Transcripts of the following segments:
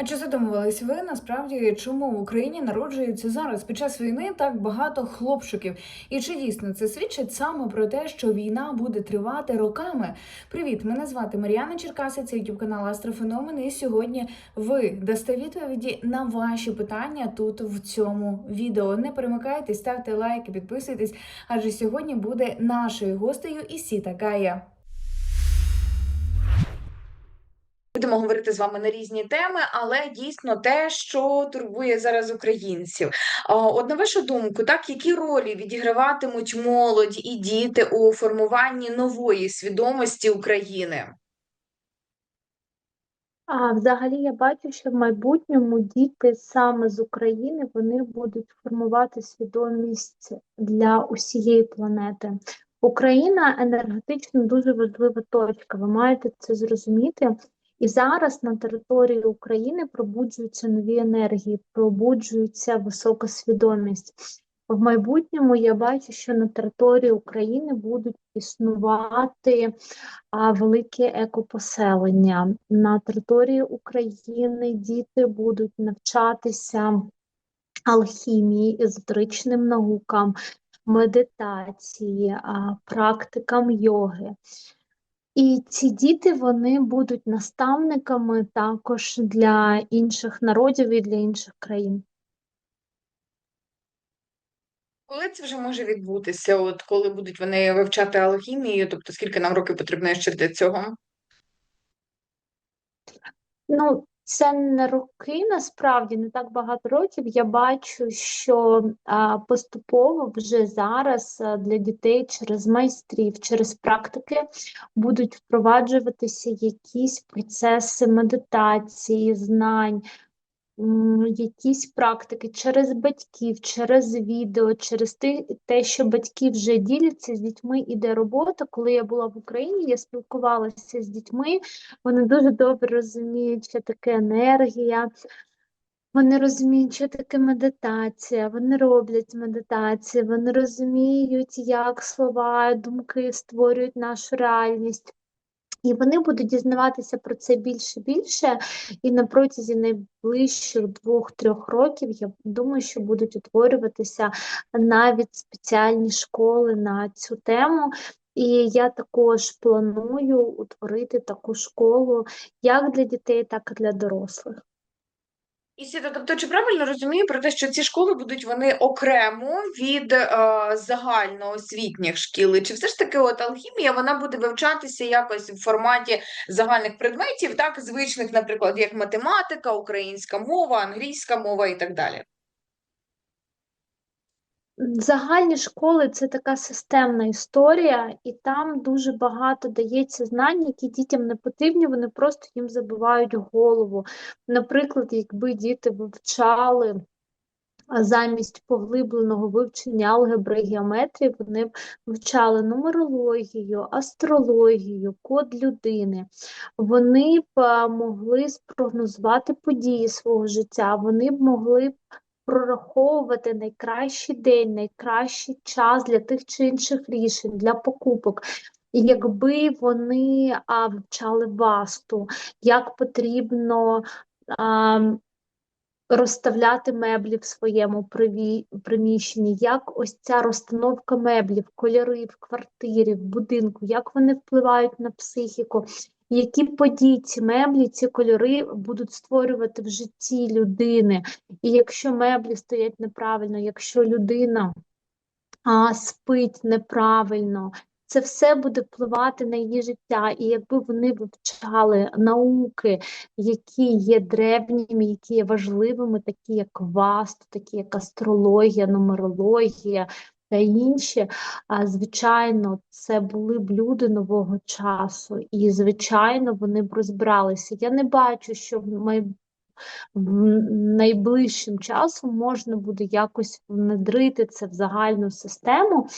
А чи задумувались ви насправді, чому в Україні народжується зараз під час війни так багато хлопчиків? І чи дійсно це свідчить саме про те, що війна буде тривати роками? Привіт, мене звати Мар'яна Черкаси, це YouTube канал Астрофеномен. І сьогодні ви дасте відповіді на ваші питання тут в цьому відео. Не перемикайтесь, ставте лайки, підписуйтесь, адже сьогодні буде нашою гостею Ісіта Гая. Будемо говорити з вами на різні теми, але дійсно те, що турбує зараз українців. От на вашу думку, так які ролі відіграватимуть молодь і діти у формуванні нової свідомості України? А взагалі я бачу, що в майбутньому діти саме з України вони будуть формувати свідомість для усієї планети. Україна енергетично дуже важлива точка. Ви маєте це зрозуміти. І зараз на території України пробуджуються нові енергії, пробуджується висока свідомість. В майбутньому я бачу, що на території України будуть існувати а, велике екопоселення. На території України діти будуть навчатися алхімії, езотеричним наукам, медитації, практикам йоги. І ці діти вони будуть наставниками також для інших народів і для інших країн. Коли це вже може відбутися? От коли будуть вони вивчати алхімію, тобто скільки нам років потрібно ще для цього? Ну, це не роки, насправді не так багато років. Я бачу, що а, поступово вже зараз для дітей через майстрів, через практики будуть впроваджуватися якісь процеси медитації, знань, якісь практики через батьків, через відео, через те, що батьки вже діляться з дітьми, іде робота. Коли я була в Україні, я спілкувалася з дітьми, вони дуже добре розуміють, що таке енергія. Вони розуміють, що таке медитація, вони роблять медитації, вони розуміють, як слова, думки створюють нашу реальність. І вони будуть дізнаватися про це більше більше, і на протязі найближчих двох-трьох років я думаю, що будуть утворюватися навіть спеціальні школи на цю тему. І я також планую утворити таку школу як для дітей, так і для дорослих. І Сіта, тобто, чи правильно розумію про те, що ці школи будуть вони окремо від е, загальноосвітніх шкіл? Чи все ж таки от алхімія вона буде вивчатися якось в форматі загальних предметів, так звичних, наприклад, як математика, українська мова, англійська мова і так далі? Загальні школи це така системна історія, і там дуже багато дається знань, які дітям не потрібні, вони просто їм забивають голову. Наприклад, якби діти вивчали замість поглибленого вивчення алгебри і геометрії, вони б вивчали нумерологію, астрологію, код людини. Вони б могли спрогнозувати події свого життя, вони б могли прораховувати найкращий день, найкращий час для тих чи інших рішень, для покупок. І якби вони а, вивчали васту, як потрібно а, розставляти меблі в своєму приміщенні, як ось ця розстановка меблів, кольори в квартирі, в будинку, як вони впливають на психіку, які події ці меблі, ці кольори будуть створювати в житті людини. І якщо меблі стоять неправильно, якщо людина а, спить неправильно, це все буде впливати на її життя. І якби вони вивчали науки, які є древніми, які є важливими, такі як васту, такі як астрологія, нумерологія. Та інші, звичайно, це були б люди нового часу, і, звичайно, вони б розбиралися. Я не бачу, що май... найближчим часом можна буде якось внедрити це в загальну систему,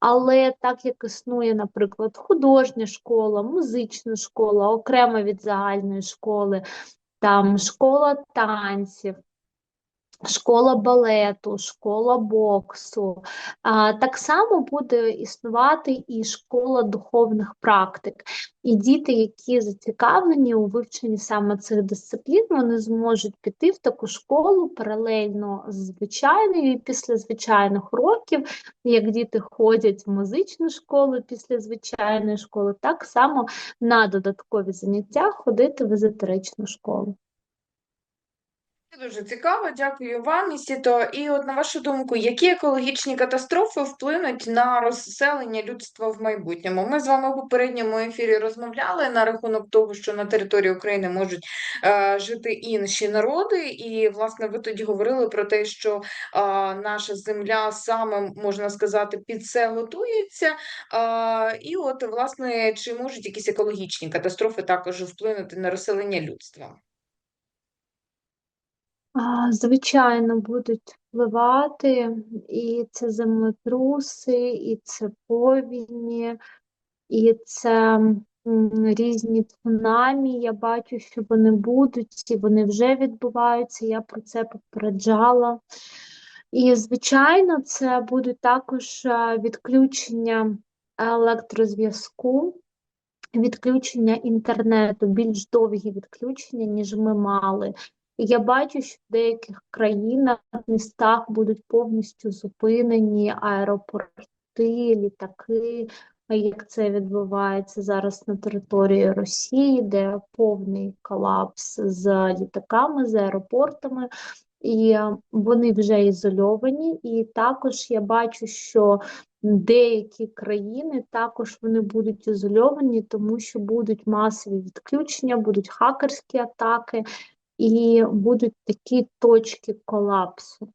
але так як існує, наприклад, художня школа, музична школа, окремо від загальної школи, там школа танців, школа балету, школа боксу. Так само буде існувати і школа духовних практик. І діти, які зацікавлені у вивченні саме цих дисциплін, вони зможуть піти в таку школу паралельно з звичайною, після звичайних уроків, як діти ходять в музичну школу після звичайної школи, так само на додаткові заняття ходити в езотеричну школу. Дуже цікаво, дякую вам, Місіто. І от на вашу думку, які екологічні катастрофи вплинуть на розселення людства в майбутньому? Ми з вами в попередньому ефірі розмовляли на рахунок того, що на території України можуть е, жити інші народи, і власне ви тоді говорили про те, що е, наша земля саме можна сказати під це готується. Е, і от власне чи можуть якісь екологічні катастрофи також вплинути на розселення людства? Звичайно, будуть впливати, і це землетруси, і це повені, і це різні цунамі. Я бачу, що вони будуть, і вони вже відбуваються. Я про це попереджала. І, звичайно, це будуть також відключення електрозв'язку, відключення інтернету, більш довгі відключення, ніж ми мали. Я бачу, що в деяких країнах, містах будуть повністю зупинені аеропорти, літаки, як це відбувається зараз на території Росії, де повний колапс з літаками, з аеропортами, і е, вони вже ізольовані. І також я бачу, що деякі країни також вони будуть ізольовані, тому що будуть масові відключення, будуть хакерські атаки і будуть такі точки колапсу.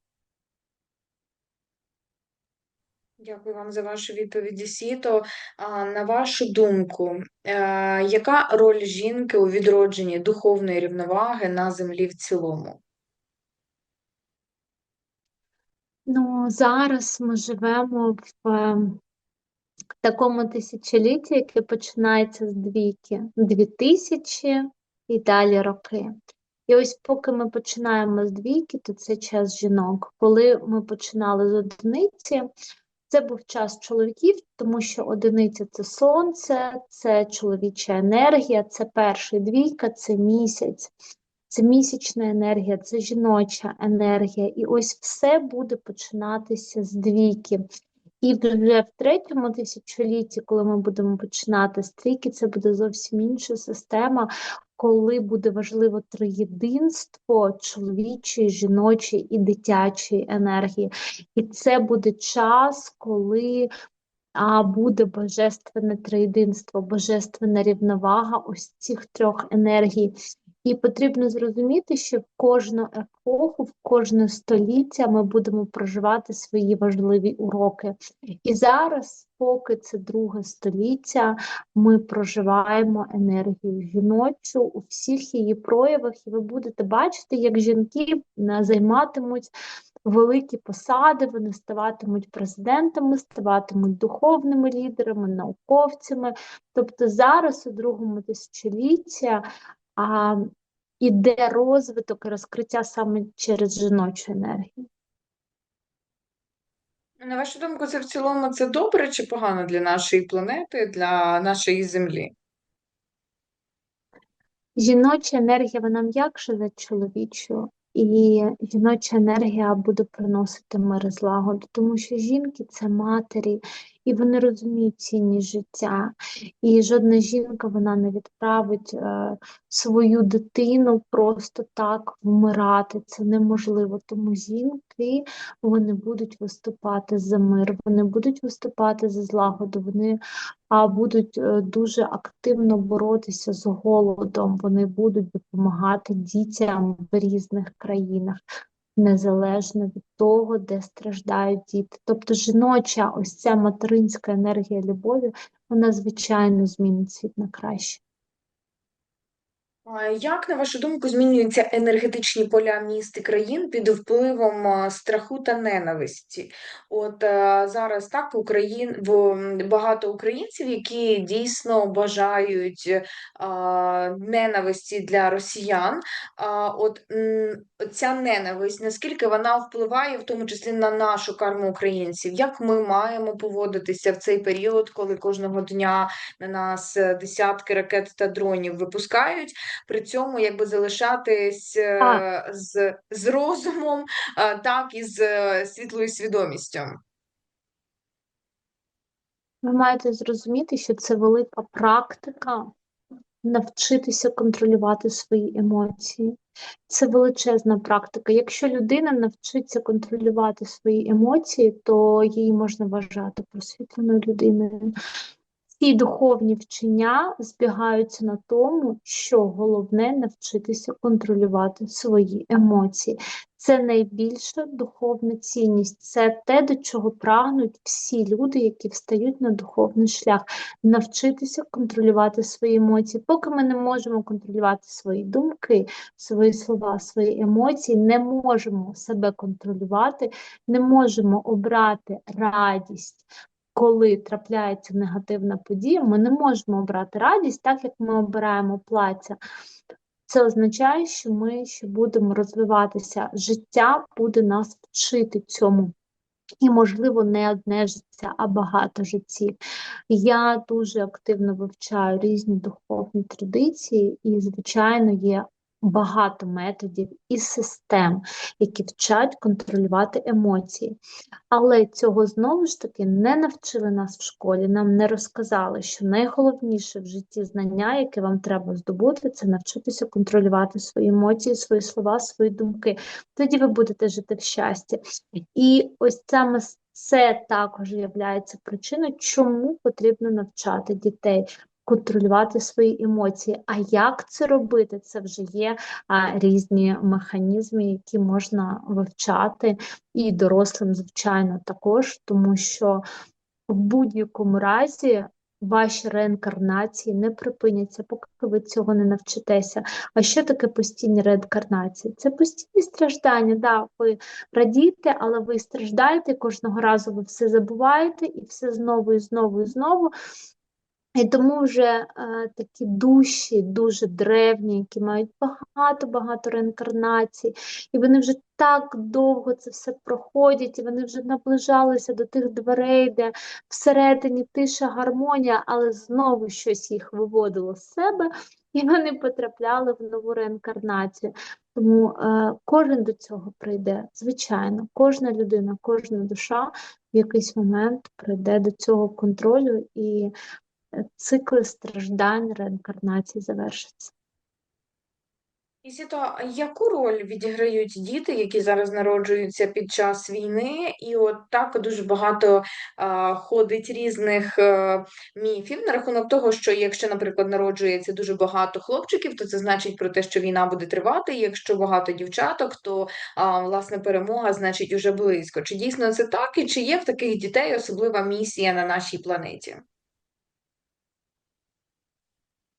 Дякую вам за вашу відповіді, Сіто. А, на вашу думку, е, яка роль жінки у відродженні духовної рівноваги на землі в цілому? Ну, зараз ми живемо в е, такому тисячолітті, яке починається з двійки, 2000 і далі роки. І ось поки ми починаємо з двійки, то це час жінок. Коли ми починали з одиниці, це був час чоловіків, тому що одиниця це сонце, це чоловіча енергія, це перший двійка, це місяць, це місячна енергія, це жіноча енергія. І ось все буде починатися з двійки. І вже в третьому тисячолітті, коли ми будемо починати з трійки, це буде зовсім інша система, коли буде важливо триєдинство чоловічої, жіночої і дитячої енергії. І це буде час, коли а, буде божественне триєдинство, божественна рівновага ось цих трьох енергій. І потрібно зрозуміти, що в кожну епоху, в кожне століття ми будемо проживати свої важливі уроки. І зараз, поки це друге століття, ми проживаємо енергію жіночу у всіх її проявах, і ви будете бачити, як жінки е, займатимуть великі посади, вони ставатимуть президентами, ставатимуть духовними лідерами, науковцями. Тобто зараз у другому тисячолітті а, іде розвиток і розкриття саме через жіночу енергію. На вашу думку, це в цілому це добре чи погано для нашої планети, для нашої землі? Жіноча енергія вона м'якша за чоловічу, і жіноча енергія буде приносити мир і злагоду, тому що жінки це матері, і вони розуміють цінність життя. І жодна жінка вона не відправить е, свою дитину просто так вмирати. Це неможливо. Тому жінки вони будуть виступати за мир, вони будуть виступати за злагоду, вони а будуть е, дуже активно боротися з голодом, вони будуть допомагати дітям в різних країнах, незалежно від того, де страждають діти. Тобто жіноча, ось ця материнська енергія любові, вона звичайно змінить світ на краще. Як, на вашу думку, змінюються енергетичні поля міст і країн під впливом страху та ненависті? От зараз так Україн в багато українців, які дійсно бажають ненависті для росіян. От ця ненависть, наскільки вона впливає, в тому числі на нашу карму українців? Як ми маємо поводитися в цей період, коли кожного дня на нас е, десятки ракет та дронів випускають? При цьому якби залишатись е, Так. з, з розумом, е, так і з е, світлою свідомістю. Ви маєте зрозуміти, що це велика практика навчитися контролювати свої емоції. Це величезна практика. Якщо людина навчиться контролювати свої емоції, то її можна вважати просвітленою людиною. Ці духовні вчення збігаються на тому, що головне навчитися контролювати свої емоції. Це найбільша духовна цінність, це те, до чого прагнуть всі люди, які встають на духовний шлях, навчитися контролювати свої емоції. Поки ми не можемо контролювати свої думки, свої слова, свої емоції, не можемо себе контролювати, не можемо обрати радість. Коли трапляється негативна подія, ми не можемо обрати радість, так як ми обираємо плаття. Це означає, що ми ще будемо розвиватися. Життя буде нас вчити цьому. І, можливо, не одне життя, а багато життів. Я дуже активно вивчаю різні духовні традиції, і, звичайно, є багато методів і систем, які вчать контролювати емоції. Але цього знову ж таки не навчили нас в школі, нам не розказали, що найголовніше в житті знання, яке вам треба здобути, це навчитися контролювати свої емоції, свої слова, свої думки. Тоді ви будете жити в щасті. І ось саме це також є причиною, чому потрібно навчати дітей. Контролювати свої емоції. А як це робити? Це вже є а, різні механізми, які можна вивчати, і дорослим, звичайно, також, тому що в будь-якому разі ваші реінкарнації не припиняться, поки ви цього не навчитеся. А що таке постійні реінкарнації? Це постійні страждання. Да, ви радієте, але ви страждаєте, кожного разу ви все забуваєте, і все знову і знову і знову. І тому вже е, такі душі дуже древні, які мають багато-багато реінкарнацій, і вони вже так довго це все проходять, і вони вже наближалися до тих дверей, де всередині тиша гармонія, але знову щось їх виводило з себе, і вони потрапляли в нову реінкарнацію. Тому е, кожен до цього прийде, звичайно, кожна людина, кожна душа в якийсь момент прийде до цього контролю і цикли страждань, реінкарнації завершаться. Ісіто, а яку роль відіграють діти, які зараз народжуються під час війни? І от так дуже багато а, ходить різних а, міфів на рахунок того, що якщо, наприклад, народжується дуже багато хлопчиків, то це значить про те, що війна буде тривати. і Якщо багато дівчаток, то а, власне перемога значить уже близько. Чи дійсно це так? І чи є в таких дітей особлива місія на нашій планеті?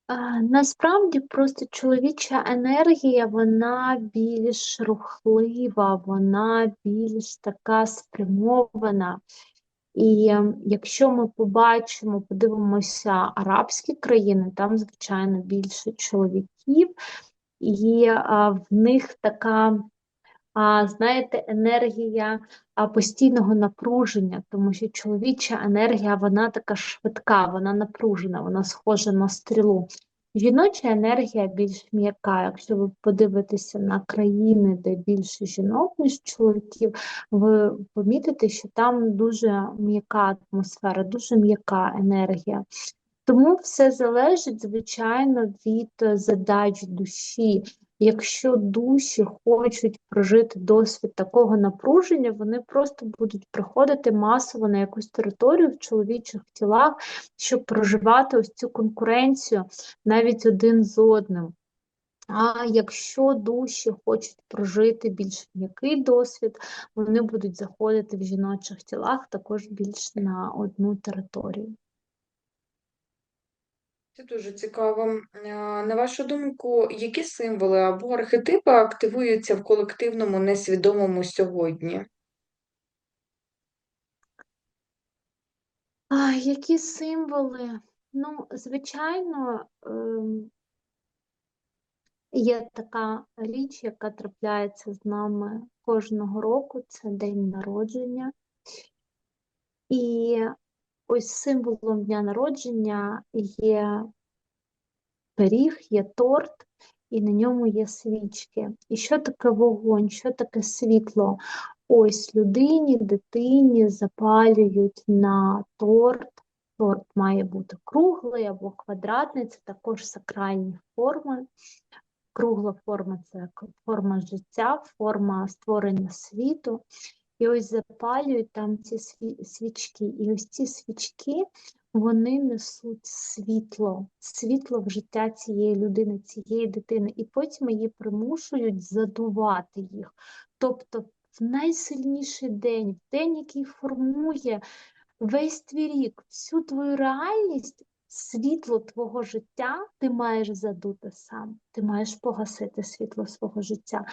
А, Насправді просто чоловіча енергія, вона більш рухлива, вона більш така спрямована. І ем, якщо ми побачимо, подивимося арабські країни, там, звичайно, більше чоловіків, і в них така, а, знаєте, енергія а, постійного напруження, тому що чоловіча енергія, вона така швидка, вона напружена, вона схожа на стрілу. Жіноча енергія більш м'яка. Якщо ви подивитеся на країни, де більше жінок, ніж чоловіків, ви помітите, що там дуже м'яка атмосфера, дуже м'яка енергія. Тому все залежить, звичайно, від задач душі. Якщо душі хочуть прожити досвід такого напруження, вони просто будуть приходити масово на якусь територію в чоловічих тілах, щоб проживати ось цю конкуренцію навіть один з одним. А якщо душі хочуть прожити більш м'який досвід, вони будуть заходити в жіночих тілах також більш на одну територію. Це дуже цікаво. А, На вашу думку, які символи або архетипи активуються в колективному несвідомому сьогодні? А, які символи? Ну, звичайно, ем, є така річ, яка трапляється з нами кожного року, це день народження. І ось символом дня народження є пиріг, є торт, і на ньому є свічки. І що таке вогонь, що таке світло? Ось людині, дитині запалюють на торт. Торт має бути круглий або квадратний, це також сакральні форми. Кругла форма це форма життя, форма створення світу. І ось запалюють там ці свічки. І ось ці свічки вони несуть світло, світло в життя цієї людини, цієї дитини, і потім її примушують задувати їх. Тобто в найсильніший день, в день, який формує весь твій рік, всю твою реальність, світло твого життя ти маєш задути сам, ти маєш погасити світло свого життя.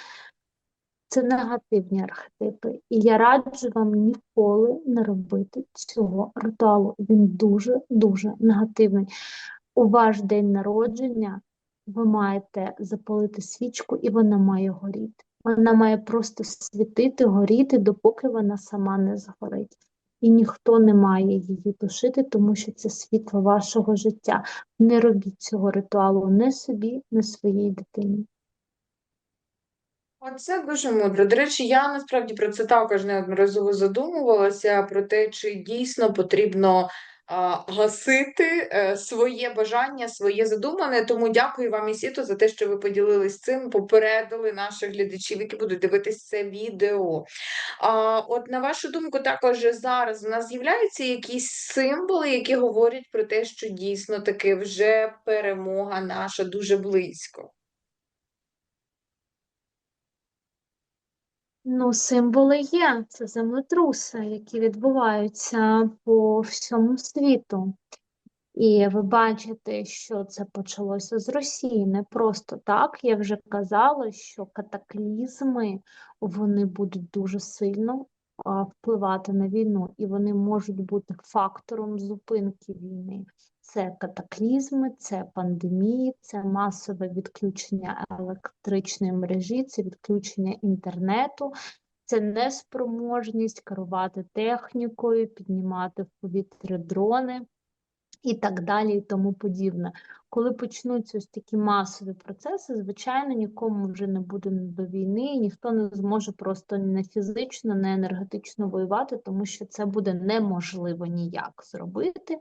Це негативні архетипи. І я раджу вам ніколи не робити цього ритуалу. Він дуже-дуже негативний. У ваш день народження ви маєте запалити свічку, і вона має горіти. Вона має просто світити, горіти, допоки вона сама не згорить. І ніхто не має її тушити, тому що це світло вашого життя. Не робіть цього ритуалу не собі, не своїй дитині. Оце дуже мудро. До речі, я насправді про це також неодноразово задумувалася, про те, чи дійсно потрібно а, гасити е, своє бажання, своє задумане. Тому дякую вам, Ісіто, за те, що ви поділились цим, попередили наших глядачів, які будуть дивитись це відео. А, от на вашу думку, також зараз у нас з'являються якісь символи, які говорять про те, що дійсно таки вже перемога наша дуже близько. Ну, символи є. Це землетруси, які відбуваються по всьому світу. І ви бачите, що це почалося з Росії. Не просто так. Я вже казала, що катаклізми вони будуть дуже сильно впливати на війну, і вони можуть бути фактором зупинки війни. Це катаклізми, це пандемії, це масове відключення електричної мережі, це відключення інтернету, це неспроможність керувати технікою, піднімати в повітря дрони і так далі, і тому подібне. Коли почнуться ось такі масові процеси, звичайно, нікому вже не буде до війни, і ніхто не зможе просто не фізично, не енергетично воювати, тому що це буде неможливо ніяк зробити.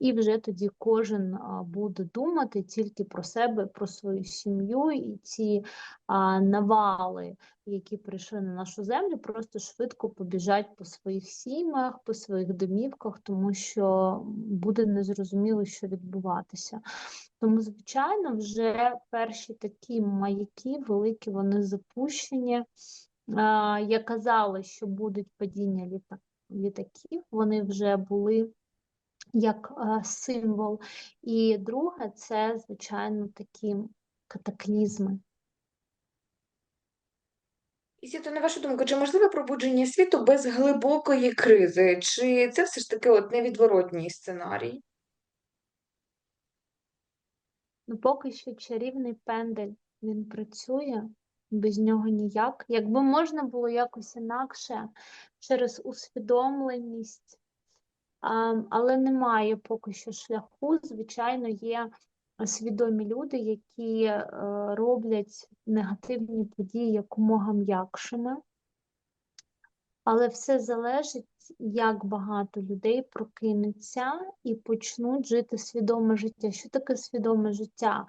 І вже тоді кожен буде думати тільки про себе, про свою сім'ю, і ці навали, які прийшли на нашу землю, просто швидко побіжать по своїх сім'ях, по своїх домівках, тому що буде незрозуміло, що відбуватися. Тому, звичайно, вже перші такі маяки великі, вони запущені. Я казала, що будуть падіння літа- літаків, вони вже були як е, символ. І друге, це, звичайно, такі катаклізми. Ісіто, на вашу думку, чи можливе пробудження світу без глибокої кризи? Чи це все ж таки от невідворотній сценарій? Ну, поки що чарівний пендель, він працює, без нього ніяк. Якби можна було якось інакше, через усвідомленість, але немає поки що шляху. Звичайно, є свідомі люди, які е, роблять негативні події якомога м'якшими. Але все залежить, як багато людей прокинуться і почнуть жити свідоме життя. Що таке свідоме життя?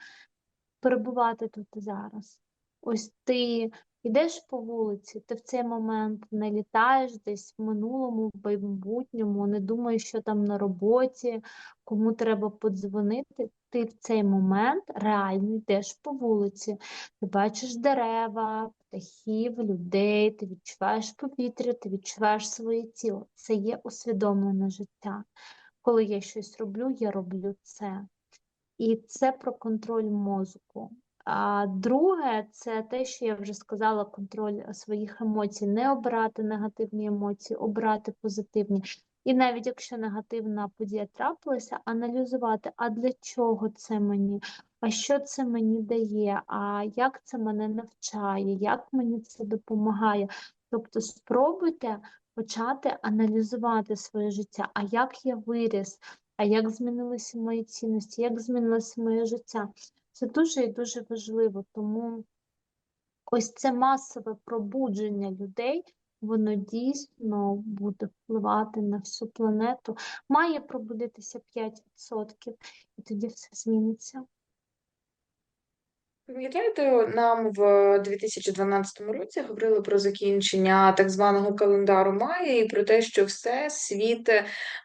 Перебувати тут і зараз. Ось ти йдеш по вулиці, ти в цей момент не літаєш десь в минулому, в майбутньому, не думаєш, що там на роботі, кому треба подзвонити. Ти в цей момент реально йдеш по вулиці, ти бачиш дерева, птахів, людей, ти відчуваєш повітря, ти відчуваєш своє тіло. Це є усвідомлене життя. Коли я щось роблю, я роблю це. І це про контроль мозку. А друге, це те, що я вже сказала, контроль своїх емоцій, не обирати негативні емоції, обирати позитивні. І навіть якщо негативна подія трапилася, аналізувати, а для чого це мені, а що це мені дає, а як це мене навчає, як мені це допомагає. Тобто спробуйте почати аналізувати своє життя, а як я виріс, а як змінилися мої цінності, як змінилося моє життя. Це дуже і дуже важливо, тому ось це масове пробудження людей, воно дійсно буде впливати на всю планету. Має пробудитися 5%, і тоді все зміниться. Пам'ятаєте, нам в 2012 році говорили про закінчення так званого календару Майя і про те, що все світ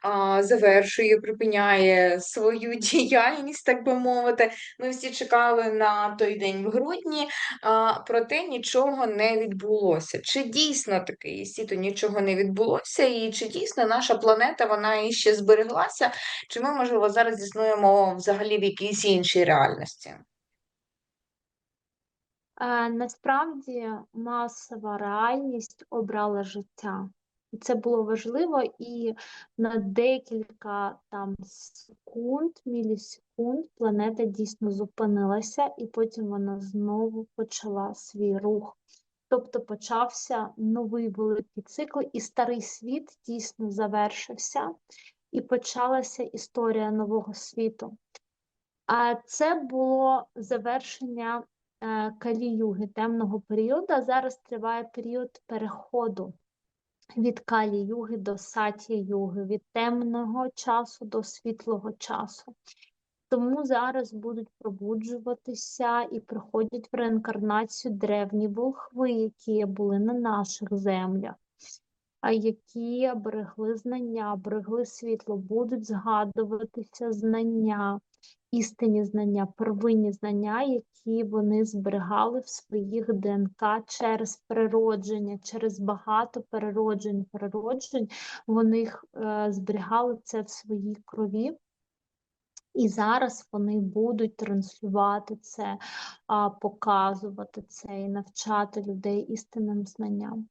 а, завершує, припиняє свою діяльність, так би мовити. Ми всі чекали на той день в грудні, а, проте нічого не відбулося. Чи дійсно таке Єсіто нічого не відбулося, і чи дійсно наша планета вона іще збереглася, чи ми, можливо, зараз існуємо взагалі в якійсь іншій реальності? Е, Насправді масова реальність обрала життя. Це було важливо, і на декілька там секунд, мілісекунд планета дійсно зупинилася, і потім вона знову почала свій рух. Тобто почався новий великий цикл, і старий світ дійсно завершився, і почалася історія нового світу. А це було завершення Калі-юги, темного періоду. А зараз триває період переходу від Калі-юги до Саті-юги, від темного часу до світлого часу. Тому зараз будуть пробуджуватися і приходять в реінкарнацію древні волхви, які були на наших землях, які берегли знання, берегли світло, будуть згадуватися знання, істинні знання, первинні знання, які вони зберігали в своїх ДНК через переродження, через багато перероджень, перероджень вони їх, е, зберігали це в своїй крові. І зараз вони будуть транслювати це, показувати це і навчати людей істинним знанням.